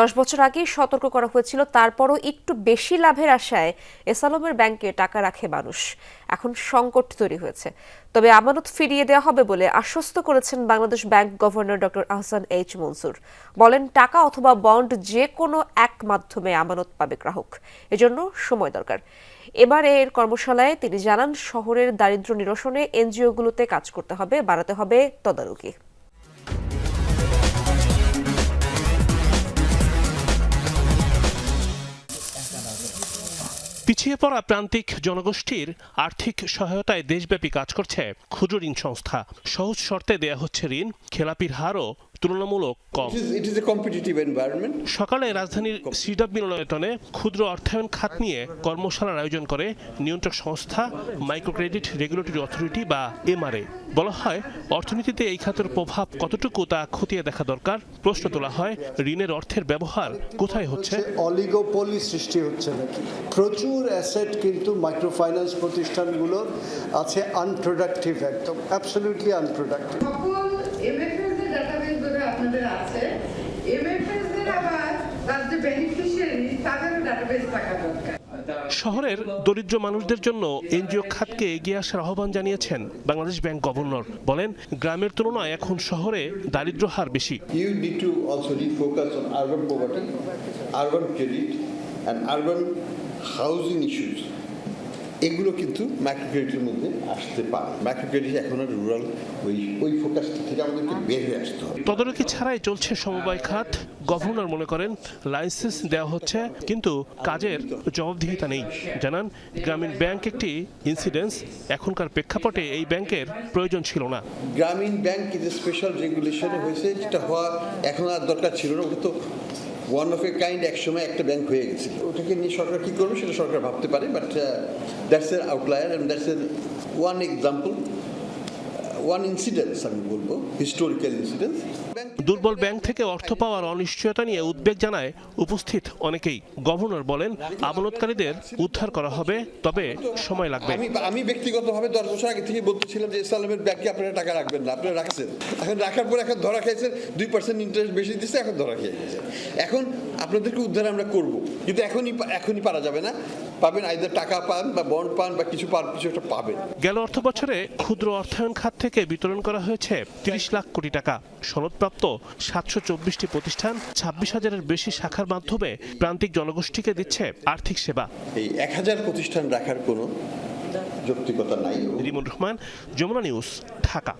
দশ বছর আগেই সতর্ক করা হয়েছিল, তারপরও একটু বেশি লাভের আশায় এসালমের ব্যাংকে টাকা রাখে মানুষ। এখন সংকট তৈরি হয়েছে। তবে আমানত ফিরিয়ে দেওয়া হবে বলে আশ্বস্ত করেছেন Bangladesh bank governor doctor Ahsan H Mansur. বলেন, টাকা অথবা বন্ড যে কোনো এক মাধ্যমে আমানত পাবে গ্রাহক। এজন্য সময় দরকার। এবারে এর কর্মশালায় তিনি জানান, শহরের দারিদ্র্য নিরসনে এনজিওগুলোতে কাজ করতে হবে, বাড়াতে হবে তদারকি। পিছিয়ে পড়া প্রান্তিক জনগোষ্ঠীর আর্থিক সহায়তায় দেশব্যাপী কাজ করছে ক্ষুদ্র ঋণ সংস্থা। সহজ শর্তে দেয়া হচ্ছে ঋণ খেলাপির হারও তুলনামূলক কম. সকালে রাজধানীর সিডাব মিলনায়তনে ক্ষুদ্র অর্থায়ন খাত নিয়ে কর্মশালার আয়োজন করে নিয়ন্ত্রক সংস্থা মাইক্রো ক্রেডিট রেগুলেটরি অথরিটি বা এমআরএ। বলা হয় অর্থনীতিতে এই খাতের প্রভাব কতটুকু তা খতিয়ে দেখা দরকার? প্রশ্ন তোলা হয় ঋণের অর্থের ব্যবহার কোথায় হচ্ছে? অলিগোপলি সৃষ্টি হচ্ছে নাকি? প্রচুর অ্যাসেট কিন্তু মাইক্রো ফাইন্যান্স প্রতিষ্ঠানগুলোর আছে আনপ্রোডাক্টিভ একদম অ্যাবসলিউটলি আনপ্রোডাক্টিভ সকল এমএফএস এর ডাটাবেস ধরে আপনাদের আছে। এমএফএস এর আবার তার যে বেনিফিশিয়ারি তাদেরও ডাটাবেস থাকা দরকার। শহরের দরিদ্র মানুষদের জন্য এনজিও খাতকে এগিয়ে আসার আহ্বান জানিয়েছেন বাংলাদেশ ব্যাংক গভর্নর। বলেন গ্রামের তুলনায় এখন শহরে দারিদ্র্য হার বেশি। Need to also refocus on urban poverty, urban credit, and urban housing issues. এগুলো কিন্তু মাইক্রো ক্রেডিটের মধ্যে আসতে পারে। মাইক্রো ক্রেডিট এখন আর রুরাল ওই ওই ফোকাস থেকে আমাদেরকে বের হয়ে আসতে হবে। তদারকি ছাড়াই চলছে সমবায় খাত। গভর্নর মনে করেন লাইসেন্স দেওয়া হচ্ছে কিন্তু কাজের জবাবদিহিতা নেই। জানান গ্রামীণ ব্যাংক একটি ইনসিডেন্স এখনকার প্রেক্ষাপটে এই ব্যাংকের প্রয়োজন ছিল না। গ্রামীণ ব্যাংক কিন্তু স্পেশাল রেগুলেশনে হয়েছে যেটা হওয়া এখন আর দরকার ছিল না। ওটা তো ওয়ান অফ এ কাইন্ড একসময় একটা ব্যাংক হয়ে গেছিল। ওটাকে নিয়ে সরকার কী করবে সেটা সরকার ভাবতে পারে but that's a outlier and that's a one example one আমি বলব হিস্টোরিক্যাল দুর্বল ব্যাংক থেকে অর্থ পাওয়ার অনিশ্চয়তা নিয়ে উদ্বেগ জানায় উপস্থিত অনেকেই। গভর্নর বলেন আমানতকারীদের উদ্ধার করা হবে তবে সময় লাগবে। আমি আমি ব্যক্তিগতভাবে দশ বছর আগে থেকে বলতেছিলাম যে ইসলামের ব্যাংকে আপনারা টাকা রাখবেন না আপনারা রাখছেন। এখন রাখার পর এখন ধরা খেয়েছেন দুই পার্সেন্ট ইন্টারেস্ট বেশি দিচ্ছে এখন ধরা খেয়ে গেছে। এখন আপনাদেরকে উদ্ধার আমরা করব কিন্তু এখনই এখনই পারা যাবে না। পাবেন আইদার টাকা পান বা বন্ড পান বা কিছু পান কিছু একটা পাবেন। গেল অর্থ বছরে ক্ষুদ্র অর্থায়ন খাত থেকে বিতরণ করা হয়েছে তিরিশ লাখ কোটি টাকা। সনদপ্রাপ্ত সাতশো চব্বিশটি প্রতিষ্ঠান ছাব্বিশ হাজারের বেশি শাখার মাধ্যমে প্রান্তিক জনগোষ্ঠীকে দিচ্ছে আর্থিক সেবা। এই এক হাজার প্রতিষ্ঠান রাখার কোনো যৌক্তিকতা নাই। রিমন রহমান যমুনা নিউজ ঢাকা।